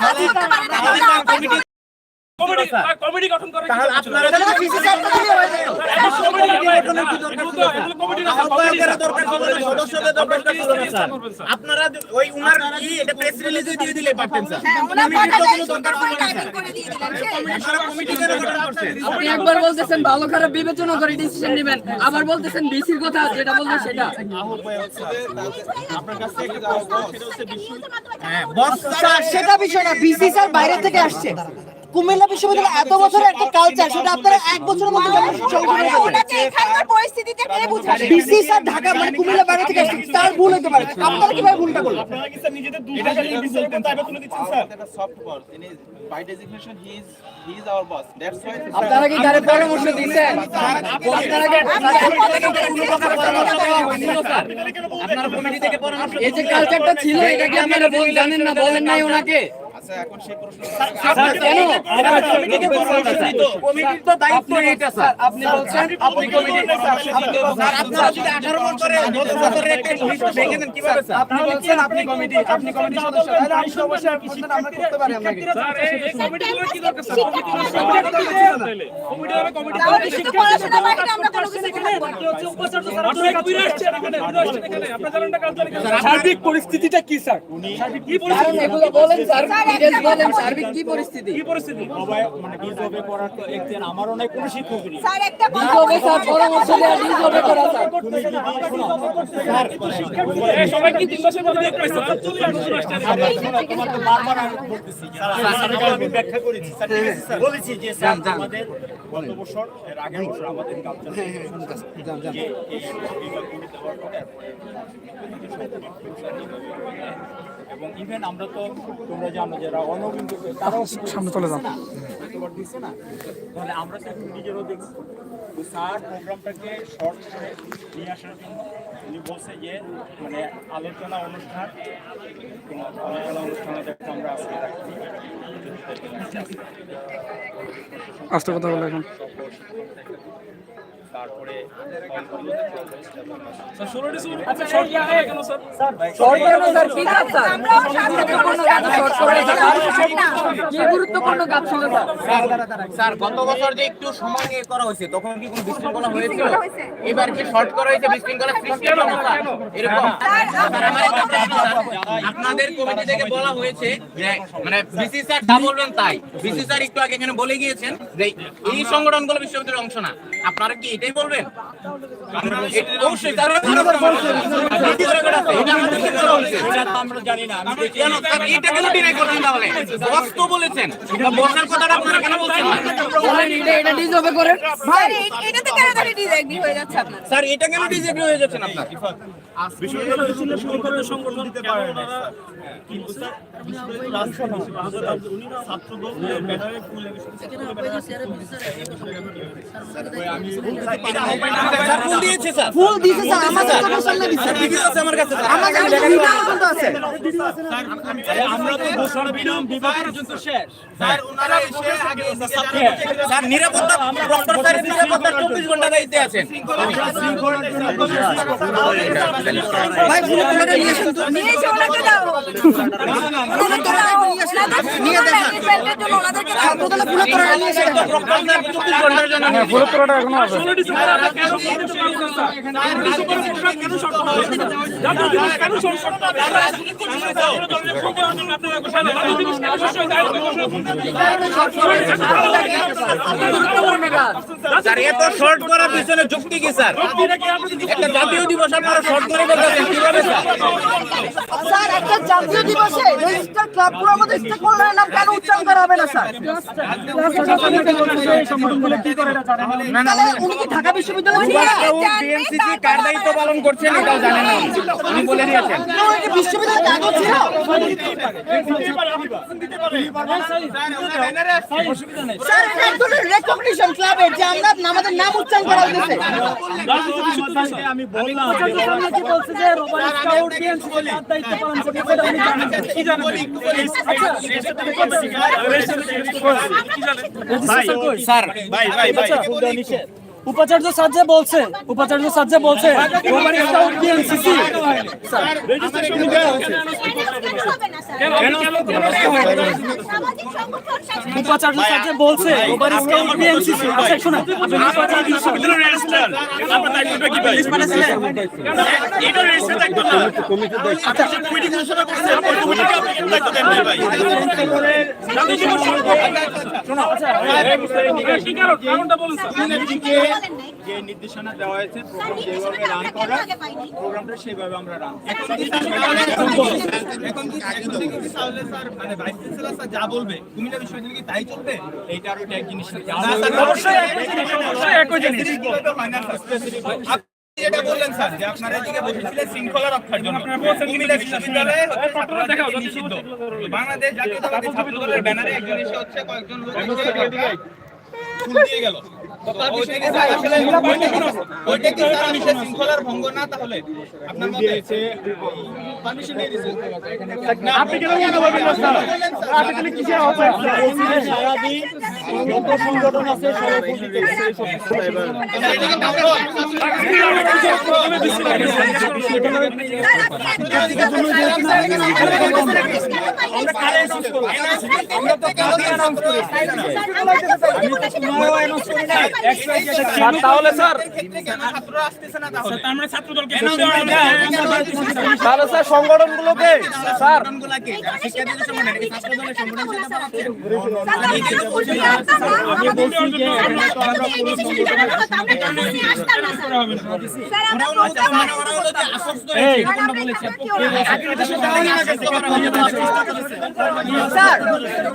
啊你们不帮人打交道啊帮你们 committee committee গঠন করে তাহলে আপনারা। আপনারা ওই উনার কি এটা প্রেস রিলিজে দিয়ে দিলে পারতেন স্যার। আপনি একবার বলতেছেন ভালো খারাপ বিবেচনা করে ডিসিশন নেবেন আবার বলতেছেন বিসির কথা যেটা বলবেন সেটা। হ্যাঁ সেটা বিষয় না বিসি স্যার বাইরে থেকে আসছে। কুমিল্লা বিশ্ববিদ্যালয় এত বছরের একটা কালচার সেটা আপনারা এক বছরের মধ্যে এখানকার পরিস্থিতিটা কে বুঝাবে? বিসি স্যার ঢাকা মানে কুমিল্লা বাইরে থেকে আসছে তার ভুল হতে পারে। আপনারা কীভাবে ভুলটা করলেন? soft boss. In his, by designation, he is he is our boss. That's why. আপনারা কি তারে পরামর্শ দিচ্ছেন? আপনারা কি আপনারা কমিটি থেকে পরামর্শ এই যে কালচারটা ছিল এটা কি আপনারা জানেন না বলেন নাই ওনাকে? এখন সেই প্রশ্ন কেন? কমিটিকে পরামর্শ দিত কমিটির তো দায়িত্ব এটা স্যার। আপনি বলছেন আপনি কমিটি স্যার আপনারা যদি 18 বছরে গত বছরের একটা লিস্ট ভেঙে দেন কীভাবে স্যার আপনি বলছেন আপনি কমিটি আপনি কমিটি সদস্য তাহলে আপনি তো অবশ্যই বলছেন আমরা করতে পারি আপনাকে তাহলে শুধু পড়াশোনা আমরা কোনো কিছু থাকব না। সার্বিক পরিস্থিতিটা কি স্যার কি কারণ এগুলো বলেন স্যার ডিটেইলস বলেন সার্বিক কি পরিস্থিতি পরিস্থিতি মানে বিজবে করার তো একদিন আমারও নাই কোনো শিক্ষক নেই স্যার একটা কথা ডিজবে স্যার পরামর্শ দেওয়া ডিজবে করা স্যার সবাই কি তিন বছর মধ্যে দেখতে পাইছে আমি ব্যাখ্যা করেছি স্যার ঠিক আছে, স্যার? বলেছি যে স্যার আমাদের গত বছর এর আগের বছর আমাদের কালচার যে এই করে দেওয়ার পরে এবং ইভেন আমরা তো তোমরা জানো যারা অনবিন্দু তারাও সামনে চলে যান দিচ্ছে না তাহলে আমরা তো নিজেরও দেখছি তো স্যার প্রোগ্রামটাকে শর্ট করে নিয়ে আসার জন্য উনি বলছে যে মানে আলোচনা অনুষ্ঠান আলোচনা অনুষ্ঠানে দেখতে আমরা আজকে রাখছি। আস্তে কথা বলো এখন। তারপরে আচ্ছা শর্ট কেন স্যার? গত বছর যে একটু সময় নিয়ে করা হয়েছে তখন কি কোনো বিশৃঙ্খলা হয়েছিল? এবার কি শর্ট করা হয়েছে বিশৃঙ্খলা সৃষ্টি হলো এরকম। আপনাদের কমিটি থেকে বলা হয়েছে যে মানে বিসি স্যার যা বলবেন তাই। বিসি স্যার একটু আগে এখানে বলে গিয়েছেন যে এই সংগঠনগুলো বিশ্ববিদ্যালয়ের অংশ না। আপনারা কি এটাই বলবেন? অবশ্যই তারা এটা। আমরা জানি না। কেন? স্যার এটা কেন ডিনাই করছেন তাহলে? বস তো বলেছেন। বসের কথাটা আপনারা কেন বলছেন? এটা এটা ডিজবে করেন ভাই এটাতে কেন তাহলে হয়ে যাচ্ছে আপনার স্যার এটা কেন ডিজেগ্রি হয়ে যাচ্ছেন আপনার? ফুল দিয়েছে স্যার। সামনে আমার কাছে কাছে তো ঘোষণা বিরাম বিভাগ পর্যন্ত শেষ। স্যার ওনারা এসে আগে স্যার নিরাপত্তা ডক্টর স্যারের নিরাপত্তা 24 ঘণ্টা দায়িত্বে আছেন। ভাই ভুল করে নিয়ে আসেন তো নিয়ে এসে ওনাকে দাও ওনাকে দাও ওনাদের নিয়ে দেন রিপেন্টের জন্য ওনাদেরকে দাও প্রথমে ভুল করে নিয়ে আসেন ডক্টর স্যার 24 ঘণ্টার জন্য ভুল করাটা এখনও আছে ষোলো ডিসেম্বর আমরা কেন করতে পারলাম না স্যার ষোলো ডিসেম্বর প্রোগ্রাম কেন শর্ট পিছনে যুক্তি কি, স্যার? একটা জাতীয় দিবস আপনারা শর্ট স্যার একটা জাতীয় দিবসে রেজিস্টার ক্লাবগুলোর মধ্যে স্টেক হোল্ডারের নাম কেন উচ্চারণ করা হবে না স্যার? উনি কি ঢাকা বিশ্ববিদ্যালয় কার দায়িত্ব পালন করছেন এটাও জানেন না। উনি বলে দিয়েছেন। উনি কি ছিল স্যার এটা এক ধরনের রেকগনিশন ক্লাবের যে আমরা আমাদের নাম উচ্চারণ করা হইতেছে। আমি বললাম স্যার ভাই ভাই ভাই স্যার যে বলছে যে রোবট স্কাউট বিএনসিসি উপাচার্য স্যার যে বলছে রোববার স্কাউট বিএনসিসি আচ্ছা শুনুন আপনি ভাই দায়িত্বটা ভাই এটা রেজিস্ট্রার দায়িত্ব না আচ্ছা কমিটি ঘোষণা করছে ওই কমিটিকে আপনি কেন দায়িত্ব দেন যে নির্দেশনা দেওয়া হয়েছে প্রোগ্রাম যেভাবে রান করা প্রোগ্রামটা সেভাবে আমরা রান এখন কি তাহলে স্যার মানে ভাইস চ্যান্সেলর স্যার যা বলবে কুমিল্লা বিশ্ববিদ্যালয় কি তাই চলবে? এইটা আরও একটা জিনিস অবশ্যই একই জিনিস, অবশ্যই একই জিনিস। কীভাবে না, স্যার? আপনি যেটা বললেন স্যার যে আপনারা এদিকে বসেছিলেন শৃঙ্খলা রক্ষার জন্য কুমিল্লা বিশ্ববিদ্যালয়ে নিষিদ্ধ। বাংলাদেশ জাতীয়তাবাদী ছাত্র দলের ব্যানারে একজন এসে হচ্ছে কয়েকজন লোক ফুল দিয়ে গেল। তো মনে সংগঠন আছে সবাই উপস্থিত তাহলে স্যার। সংগঠনগুলোকে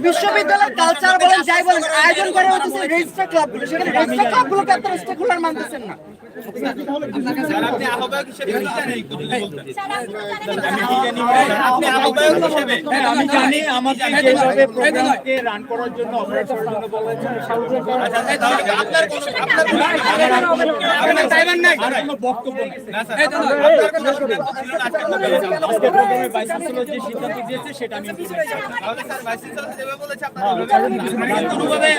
বিশ্ববিদ্যালয়ের কালচার বলেন যাই বলেন আয়োজন করে হচ্ছে আপনারা স্টেকুলার মানতেছেন না। আমি জানি আমাকে যেভাবে প্রোগ্রামকে রান করার জন্য অপারেটর জন্য বলেছেন আপনার আপনার আপনার বক্তব্য আপনার আজকে প্রোগ্রামে? ভাইস চ্যান্সেলর যে সিদ্ধান্ত দিয়েছে সেটা আমি আপনারা কোনোভাবে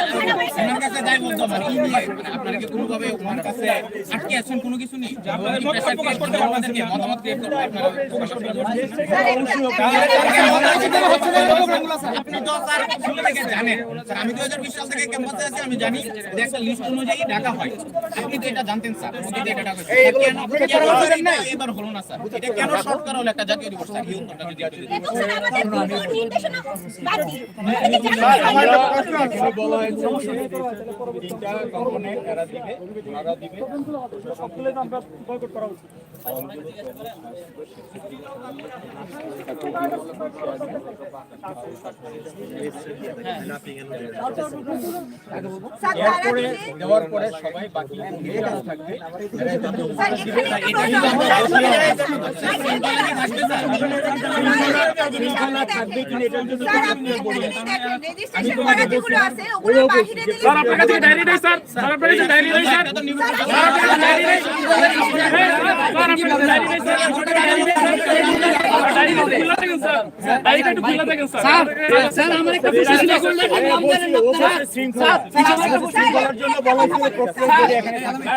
ওনার কাছে মানে কি নিয়ে মানে কি কোনোভাবে ওনার কাছে আটকে আছেন? কোনো কিছু নেই? কি প্রেসার করতে আপনাদেরকে? মতামত ক্রিয়েট করতে আপনারা প্রকাশ আপনি তো স্যার শুরু থেকে জানেন। স্যার আমি 2020 সাল থেকে ক্যাম্পাসে আছি আমি জানি যে একটা লিস্ট অনুযায়ী ডাকা হয়। আপনি তো এটা জানতেন স্যার। এটা ডাকা এবার হলো না স্যার। এটা কেন শর্ট করা হলো একটা জাতীয় দিবস? স্যার এই উত্তরটা যদি আপনি বলা হয়েছে যে তিনটা এরা দিবে ওনারা দিবে দেওয়ার পরে সবাই বাকি থাকবে শৃঙ্খলা থাকবে কিনা এটার জন্য স্যার আপনার কাছে ডায়েরি নেই স্যার স্যার আপনার কাছে ডায়েরি নেই স্যার স্যার আপনার কাছে ডায়েরি নেই স্যার আপনার কাছে ডায়েরি নেই স্যার ডায়েরি খুলে দেখেন স্যার ডায়েরিটা একটু খুলে দেখেন স্যার স্যার আমার একটা প্রশ্ন ছিল করলে নাম জানেন না আপনারা? শৃঙ্খলা শৃঙ্খলার জন্য বলা হয়েছিল প্রক্রিয়া যদি এখানে থাকবে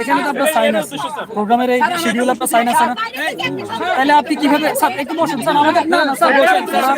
এখানে তো আপনার সাইন আছে প্রোগ্রামের এই শিডিউল আপনার সাইন আছে না তাহলে আপনি কিভাবে স্যার একটু বসুন স্যার আমাদের না না স্যার বসুন স্যার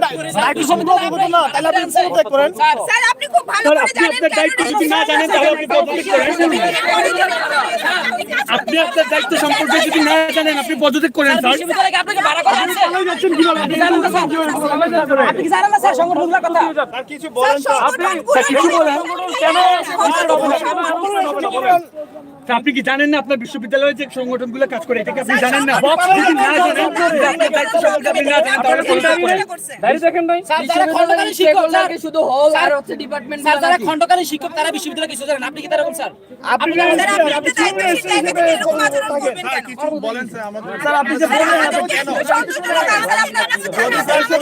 দায়িত্ব সম্পর্কে অবগত না তাহলে আপনি পদত্যাগ করেন স্যার আপনি খুব ভালো করে আপনি আপনার দায়িত্ব যদি না জানেন তাহলে আপনি পদত্যাগ করেন আপনি আপনার দায়িত্ব সম্পর্কে যদি না জানেন আপনি পদত্যাগ করেন স্যার বিশ্ববিদ্যালয়কে আপনাকে ভাড়া করা আছে আপনি যাচ্ছেন কীভাবে আপনি জানেন না স্যার আপনি কি জানেন না স্যার সংগঠনগুলোর কথা কিছু বলেন স্যার আপনি কিছু বলেন কেন তা আপনি কি জানেন না আপনার বিশ্ববিদ্যালয়ে যে সংগঠনগুলো কাজ করে এটা কি আপনি জানেন না যদি না জানেন আপনার দায়িত্ব সম্পর্কে আপনি না জানেন তাহলে কোন কাজ করেন দাঁড়িয়ে দেখেন ভাই যারা খণ্ডকালীন শিক্ষক স্যার শুধু হল আর হচ্ছে ডিপার্টমেন্ট স্যার যারা খণ্ডকালীন শিক্ষক তারা বিশ্ববিদ্যালয়ে কিছু জানেন আপনি কি স্যার আপনি আপনি? স্যার স্যার, আপনি যে। আপনি একটু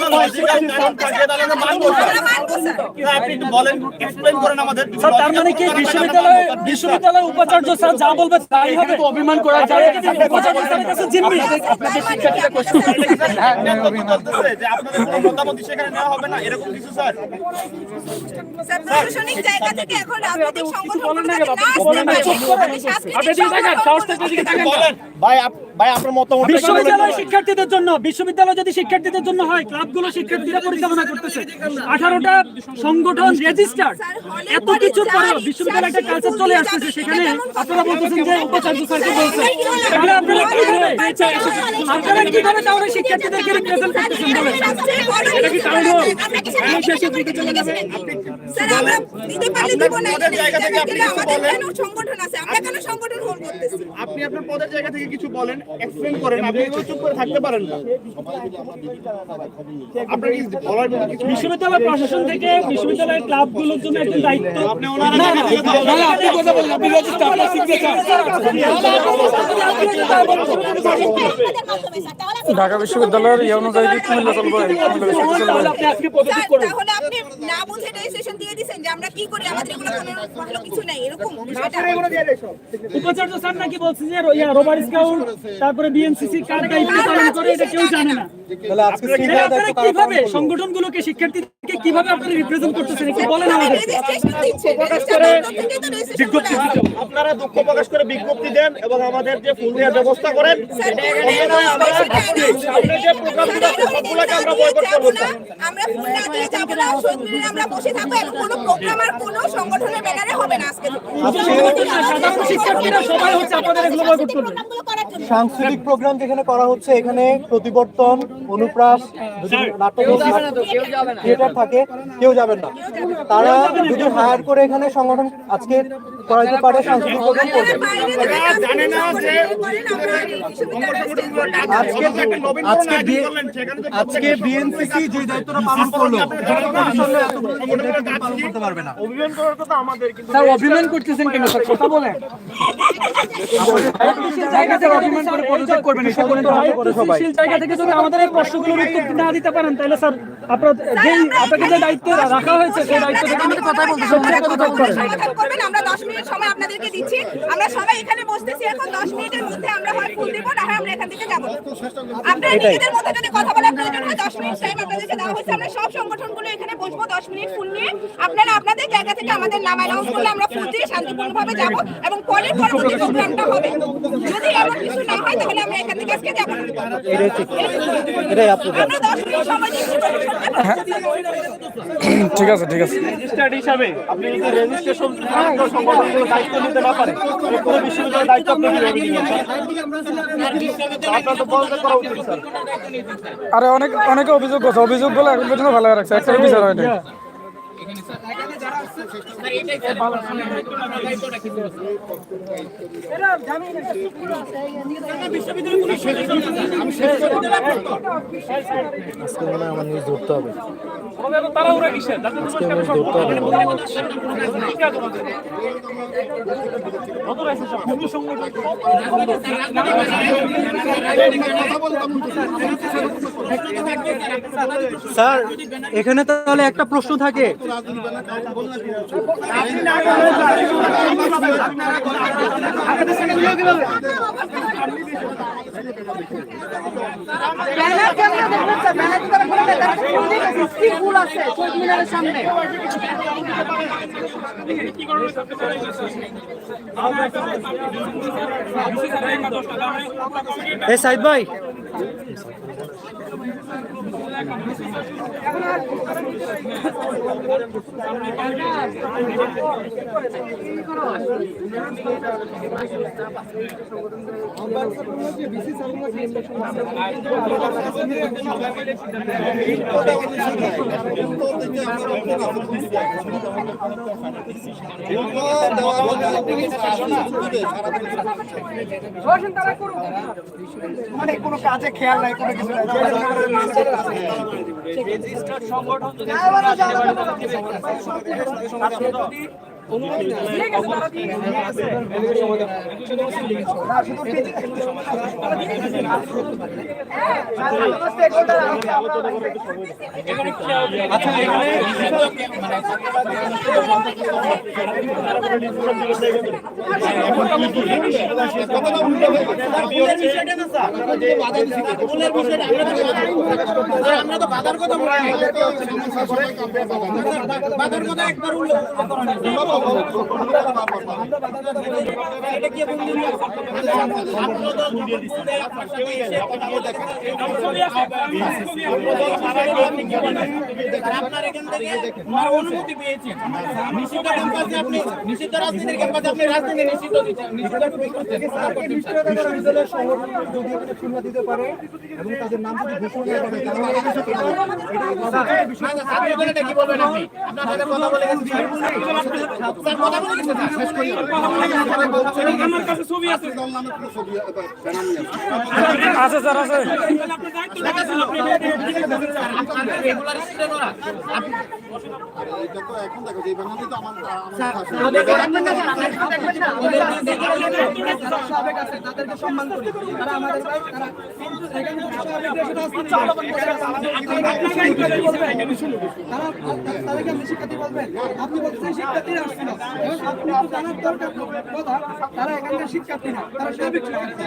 তার মানে কি বিশ্ববিদ্যালয় বিশ্ববিদ্যালয় উপাচার্য স্যার যা বলবে তাই হবে তো অভিমান করা যায় উপাচার্য স্যারের কাছে জিম্মি আপনাদের যে আপনাদের কোনো মতামত সেখানে নেওয়া হবে না এরকম কিছু স্যার প্রশাসনিক জায়গা থেকে এখন রাজনৈতিক সংগঠনগুলো না? আসতে পারে, সাংস্কৃতিক আপনি ভাই, আপনার মতামত বিশ্ববিদ্যালয় শিক্ষার্থীদের জন্য, বিশ্ববিদ্যালয় যদি শিক্ষার্থীদের জন্য হয়, ক্লাবগুলো শিক্ষার্থীরা পরিচালনা করতেছে। আঠারোটা সংগঠন রেজিস্টার এত কিছুর পরেও বিশ্ববিদ্যালয় একটা কালচার চলে আসতেছে সেখানে। আপনারা বলতেছেন যে উপাচার্য স্যারকে বলছে? তাহলে আপনারা আপনারা কীভাবে তাহলে শিক্ষার্থীদেরকে রিপ্রেজেন্ট করতেছেন? বলেন। এটা কি? আমি শেষে দিকে চলে যাবে। স্যার, আমরা দিতে পারলে দিব না, এখানে জায়গা থেকে আপনি কিছু বলেন। সংগঠন আছে? আমরা কেন সংগঠন হোল্ড করতেছি? আপনি আপনার পদের জায়গা থেকে কিছু বলেন এক্সপ্লেইন করেন আপনি চুপ করে থাকতে পারেন না আপনার বলার জন্য কিছু বিশ্ববিদ্যালয় প্রশাসন থেকে বিশ্ববিদ্যালয়ের ক্লাবগুলোর জন্য একটা দায়িত্ব আপনি ওনারা না, না, না, না, আপনি কথা বলেন, আপনি register, আপনার signature। ঢাকা বিশ্ববিদ্যালয়ের ইয়ে অনুযায়ী কুমিল্লা চলবে আপনি আজকে পদত্যাগ করুন তাহলে আপনি না বুঝে রেজিস্ট্রেশন দিয়ে দিছেন যে আমরা কি করি? আমাদের এগুলো কোনো ভালো কিছু নাই এরকম। বিষয়টা উপাচার্য স্যার নাকি বলছে যে ইয়া, রোভার স্কাউট তারপরে বিএনসিসি কার দায়িত্ব পালন করে এটা কেউ জানে না। তাহলে আপনারা কীভাবে সংগঠনগুলোকে শিক্ষার্থীদেরকে কীভাবে আপনারা রিপ্রেজেন্ট করতেছেন? একটু বলেন আমাদের। বিজ্ঞপ্তি আপনারা দুঃখ প্রকাশ করে বিজ্ঞপ্তি দেন এবং আমাদের যে ফুল দেওয়ার ব্যবস্থা করেন আমরা সামনে যে প্রোগ্রামগুলো আছে সবগুলোকে আমরা বয়কট করব আমরা ফুল না দিয়ে যাব না আমরা বসে থাকব কোনো প্রোগ্রাম আর কোনো সংগঠনের ব্যানারে হবে না আজকে সাধারণ শিক্ষার্থীরা সবাই হচ্ছে আপনাদের এগুলো বয়কট করবে। সাংস্কৃতিক প্রোগ্রাম যেখানে করা হচ্ছে এখানে প্রতিবর্তন অনুপ্রাস থিয়েটার থাকে কেউ যাবেন না। তারা যদি হায়ার করে এখানে সংগঠন আজকে করাইতে পারে সাংস্কৃতিক প্রোগ্রাম করবে। জানে না যে আজকে আজকে বিএনসিসি যে দায়িত্বটা পালন করল পালন করতে পারবে না। অভিযান করার কথা আমাদের কিন্তু স্যার অভিমান করতেছেন কেন? স্যার কথা বলেন। জায়গা থেকে অভিমান করে পদত্যাগ করবেন এটা বলেন তো জায়গা থেকে যদি আমাদের এই প্রশ্নগুলোর উত্তর না দিতে পারেন তাহলে স্যার আপনার যেই আপনাকে যে দায়িত্ব রাখা হয়েছে সেই দায়িত্ব থেকে আমাদের কথাই বলতে করবেন আমরা 10 মিনিট সময় আপনাদেরকে দিচ্ছি। আমরা সবাই এখানে বসতেছি এখন 10 মিনিটের মধ্যে আমরা হয় ফুল দেব না হয় আমরা এখান থেকে যাব। আপনারা নিজেদের মধ্যে যদি কথা বলার প্রয়োজন হয় 10 মিনিট টাইম আপনাদেরকে দেওয়া হয়েছে আমরা সব সংগঠনগুলো এখানে বসবো 10 মিনিট ফুল নিয়ে। আপনারা আপনাদের জায়গা থেকে আমাদের নাম অ্যানাউন্স করলে আমরা দিয়ে শান্তিপূর্ণভাবে যাব এবং পরের পরবর্তী প্রোগ্রামটা হবে। যদি এমন কিছু না হয় তাহলে আমরা এখান থেকে আজকে যাব না। এটাই ঠিক এটাই আপনাদের আমরা 10 মিনিট সময় দিচ্ছি ঠিক আছে ঠিক আছে। রেজিস্টার্ড হিসাবে আপনি যদি রেজিস্ট্রেশন সংগঠনগুলো দায়িত্ব নিতে না পারেন তাহলে কোনো বিশ্ববিদ্যালয়ের দায়িত্ব আপনি আরে অনেক অনেকে অভিযোগ করছে। অভিযোগ বলে এখন পর্যন্ত ভালো রাখছে। একটা বিচার হয়নি। স্যার এখানে তাহলে একটা প্রশ্ন থাকে। সামনে এ সাইদ ভাই। মানে কোনো কাজে খেয়াল নাই কোনো কিছু নাই। সংগঠন যদি আমরা তো বাধার কথা বলি বাধার কথা একবার উল্লেখ অনুমতি পেয়েছেন নিষিদ্ধ ক্যাম্পাসে আপনি নিষিদ্ধ রাজনীতির ক্যাম্পাসে আপনি রাজনীতি নিষিদ্ধ দিচ্ছেন নিষিদ্ধ সংগঠন যদি এখানে শূন্য দিতে পারে এবং তাদের নাম যদি ঘোষণা করে তাহলে এটা কি বলবেন আপনি? আপনার সাথে কথা বলে গেছি। স্যার কথা বলে গেছে স্যার। শেষ করি। আমার কাছে ছবি আছে। আছে। স্যার আছে। সম্মান করি তারা আমাদের। তারা তাদেরকে আপনি শিক্ষার্থী বলবেন। আপনি বলছেন শিক্ষার্থীরা কথা তারা এখানকার শিক্ষার্থী না তারা শিক্ষার্থী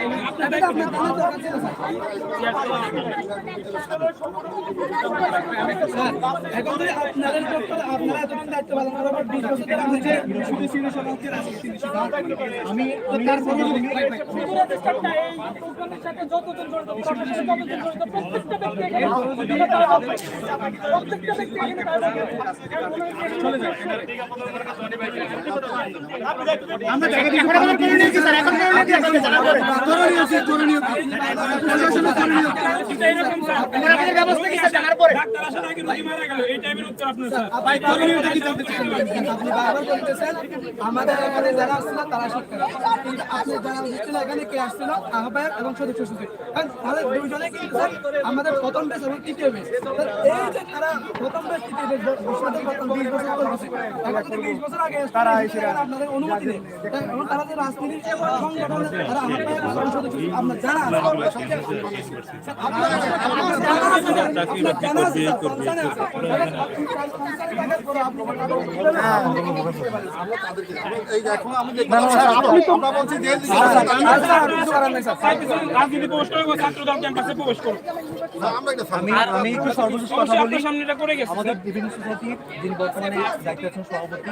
আপনার এতদিন দায়িত্ব পালন করার পর নিষিদ্ধ। আমি আমাদের এখানে যারা আসছিল তারা কিন্তু আপনি যারা হচ্ছিল এখানে কে আসছিল আহ্বায়ক এবং সদস্য কিন্তু স্যার? আমাদের প্রথম বেশ এবং তৃতীয় বেশ এই যে তারা প্রথম বেশ তৃতীয় বেশ বছর বছর তারা এসে অনুমতি নেই তারা যে রাজনীতির সংগঠন তারা আপনার আমি আমি একটু সর্বশেষ কথা বলি আমাদের বিভিন্ন সোসাইটির যিনি বর্তমানে দায়িত্বে আছেন সভাপতি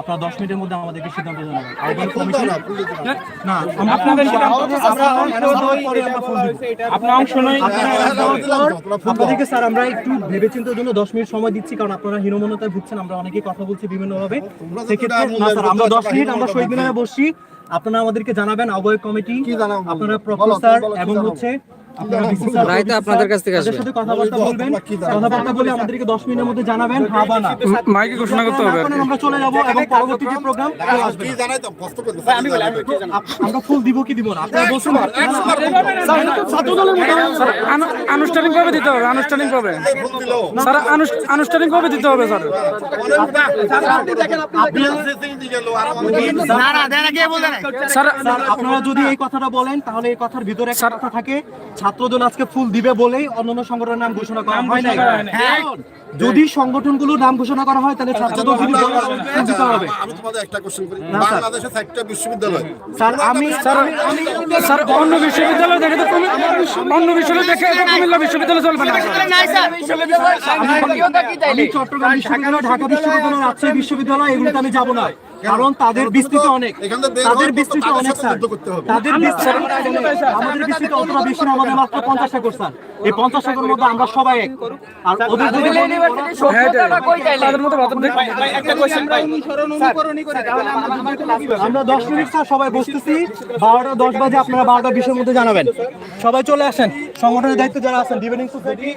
আপনারা দশ মিনিটের মধ্যে আমাদেরকে সিদ্ধান্ত জানাবেন। আহ্বান না আপনাদের আপনাদেরকে স্যার আমরা একটু ভেবেচিন্তের জন্য দশ মিনিট সময় দিচ্ছি কারণ আপনারা হীনমন্যতায় ভুগছেন আমরা অনেকেই কথা বলছি বিভিন্ন ভাবে সেক্ষেত্রে না স্যার আমরা দশ মিনিট আমরা শহীদ মিনারে বসছি। আপনারা আমাদেরকে জানাবেন আহ্বায়ক কমিটি আপনারা প্রফেসর এবং হচ্ছে আপনারা VC স্যার, রাইতে আপনাদের কাছ থেকে তাদের সাথে কথাবার্তা বলবেন। কথাবার্তা বলে আমাদেরকে দশ মিনিটের মধ্যে জানাবেন হ্যাঁ বা না। মাইকে ঘোষণা করতে হবে আমরা চলে যাব এবং পরবর্তী যে প্রোগ্রাম আমরা ফুল দিব কি দিব না? আপনারা বলছেন আনু- আনুষ্ঠানিকভাবে দিতে হবে আনুষ্ঠানিকভাবে। স্যার আনুষ- আনুষ্ঠানিকভাবে দিতে হবে স্যার। আপনারা যদি এই কথাটা বলেন তাহলে এই কথার ভিতরে একটা কথা থাকে। ছাত্রদল আজকে ফুল দিবে বলেই অন্যান্য সংগঠনের নাম ঘোষণা করা হয় নাই? যদি সংগঠনগুলো নাম ঘোষণা করা হয় তাহলে ছাত্রদল যদি বলে, হবে। আমি তোমাদের একটা কোশ্চেন করি। বাংলাদেশে চারটা বিশ্ববিদ্যালয়। স্যার আমি স্যার আমি স্যার অন্য বিশ্ববিদ্যালয় দেখে তো কুমি- অন্য বিশ্ববিদ্যালয় দেখে তো কুমিল্লা বিশ্ববিদ্যালয় চলবে না। আমি চট্টগ্রাম বিশ্ববিদ্যালয় ঢাকা বিশ্ববিদ্যালয় রাজশাহী বিশ্ববিদ্যালয় এগুলোতে আমি যাব না। কারণ তাদের বিস্তৃত অনেক। তাদের বিস্তৃতি অনেক স্যার। যুদ্ধ করতে হবে। তাদের বিস্তৃত আমাদের বিস্তৃত অতটা বেশি না। আমাদের মাত্র পঞ্চাশ কোর্স স্যার। এই পঞ্চাশ একরের মধ্যে আমরা সবাই এক। আর ওদের আমরা দশ মিনিট স্যার সবাই বসতেছি। বারোটা দশ বাজে আপনারা বারোটা বিশের মধ্যে জানাবেন। সবাই চলে আসেন। সংগঠনের দায়িত্ব যারা আছেন ডিবেটিং সোসাইটি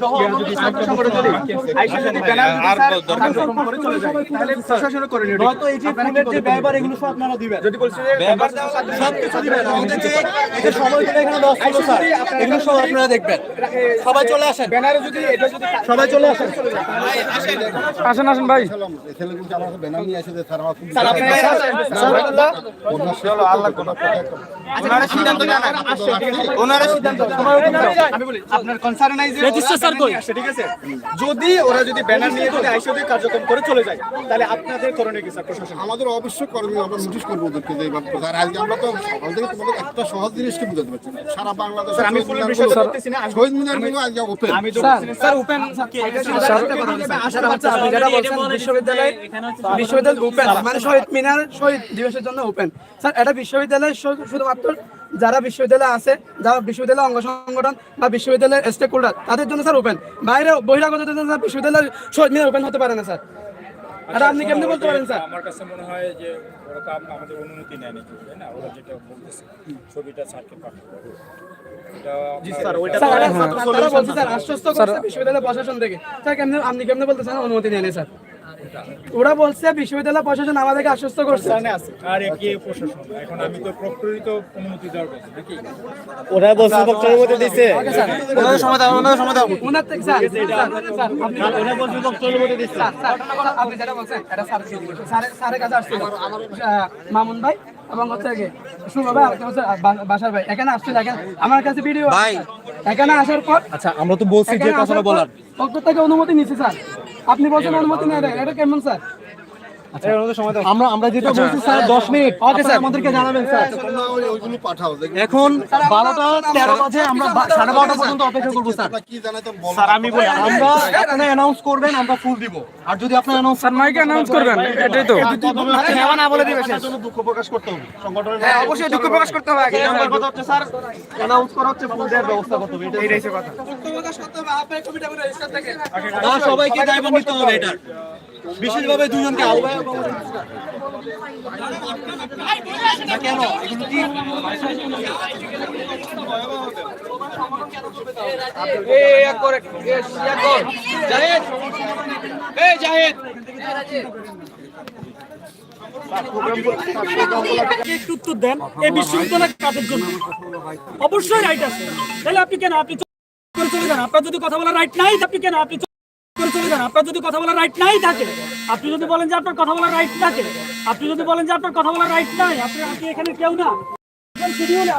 সহ আমাদের সকল সংগঠনের নয়তো এই যে ফুলের যে ব্যয়ভার এগুলো সব আপনারা দিবেন। যদি বলছেন সব কিছু দিবেন। আমাদের যে সময়গুলো এখানে দশ এগুলো সব আপনারা দেখবেন। সবাই চলে আসেন। সবাই চলে আসেন। আসেন। আসেন ভাই। ছেলেগুলোকে আমার ব্যানার নিয়ে এসে স্যার আমার স্যার আপনারা ওনার আল্লাহ কোনো ওনারা সিদ্ধান্ত জানান ওনারা সিদ্ধান্ত আপনার কনসার্ন নাই যে রেজিস্টার স্যার কই? ঠিক আছে? যদি ওরা যদি ব্যানার নিয়ে যদি আইসিডি কার্যক্রম করে চলে যায় তাহলে আপনাদের করণীয় কি স্যার প্রশাসন? আমাদের অবশ্য করবে আমরা নোটিশ করব ওদেরকে যে আজকে আমরা তো সকাল থেকে তোমাদের একটা সহজ জিনিসকে বুঝাতে পারছি না। সারা বাংলাদেশ স্যার, আমি বলতেছি না, শহীদ মিনারগুলো আজকে ওপেন আমি তো স্যার ওপেন আশা আপনি যেটা বলছেন বিশ্ববিদ্যালয় বিশ্ববিদ্যালয় ওপেন মানে শহীদ মিনার শহীদ। দিবসের জন্য ওপেন স্যার এটা বিশ্ববিদ্যালয় শুধুমাত্র যারা বিশ্ববিদ্যালয়ে আছে যারা বিশ্ববিদ্যালয় অঙ্গ সংগঠন বা বিশ্ববিদ্যালয়ের স্টেক হোল্ডার তাদের জন্য স্যার ওপেন বাইরে বহিরাগতদের জন্য স্যার বিশ্ববিদ্যালয়ের শহীদ মিনার ওপেন হতে পারে না স্যার। এটা আপনি কেমনে বলতে পারেন স্যার? আমার কাছে মনে হয় যে ওরা তো আমাদের অনুমতি নেয়নি তাই না? ওরা যেটা বলতেছে ছবিটা স্যারকে পাঠাবো স্যার তারা বলছে স্যার আশ্বস্ত করছে বিশ্ববিদ্যালয় প্রশাসন থেকে। স্যার কেমনে আপনি কেমনে বলতেছেন অনুমতি নেয়নি স্যার? ওরা বলছে বিশ্ববিদ্যালয় প্রশাসন আমাদেরকে আশ্বস্ত করছে। আরে কে প্রশাসন। এখন আমি তো প্রক্রিত অনুমতি দেওয়ার কথা নাকি? ওরা বলছে অনুমতি দিছে। ওনাদের সমাধান ওনাদের সমাধান ওনার থেকে স্যার স্যার, স্যার আপনি ওরা বলছে অনুমতি দিচ্ছে স্যার স্যার, আপনি যেটা বলছেন এটা স্যার স্যারের স্যারের কাছে আসছিল আহ, মামুন ভাই এবং হচ্ছে কি? শুভ ভাই বাসার ভাই। এখানে আসছিল এখানে আমার কাছে ভিডিও ভাই। এখানে আসার পর আচ্ছা আমরা তো বলছি যে কথাটা বলার। পক্ষ থেকে অনুমতি নিচ্ছে স্যার। আপনি বলছেন অনুমতি নেই এটা কেমন স্যার? আমরা আমরা যেটা বলছি স্যার দশ মিনিট। Okay sir. আমাদেরকে জানাবেন স্যার। ওইগুলো পাঠাও এখন বারোটা তেরো বাজে আমরা বা- সাড়ে বারোটা পর্যন্ত অপেক্ষা করব স্যার। কি জানাতে স্যার আমি বলি আমরা আপনারা অ্যানাউন্স করবেন আমরা ফুল দিব। আর যদি আপনারা অ্যানাউন্স স্যার মাইকে অ্যানাউন্স করবেন এটাই তো। না বলে দিবে জন্য দুঃখ প্রকাশ করতে হবে। সংগঠনের অবশ্যই দুঃখ প্রকাশ করতে হবে। নাম্বার কথা হচ্ছে স্যার অ্যানাউন্স করা হচ্ছে ফুল দেওয়ার ব্যবস্থা করতে হবে। এটাই রয়েছে কথা। না সবাইকে দায়ভার নিতে হবে এটা বিশেষভাবে দুজনকে আহ্বায়ক উত্তর দেন। এই বিশ্ববিদ্যালয় কাদের জন্য? অবশ্যই রাইট আছে তাহলে আপনি কেন আপনি চলে আপনার যদি কথা বলার রাইট নাই, আপনি কেন আপনি যান। আপনার যদি কথা বলার রাইট নাই থাকে, আপনি যদি বলেন যে আপনার কথা বলার রাইট থাকে, আপনি যদি বলেন যে আপনার কথা রাইট নাই, আপনি আপনি এখানে কেউ না। শিডিউলে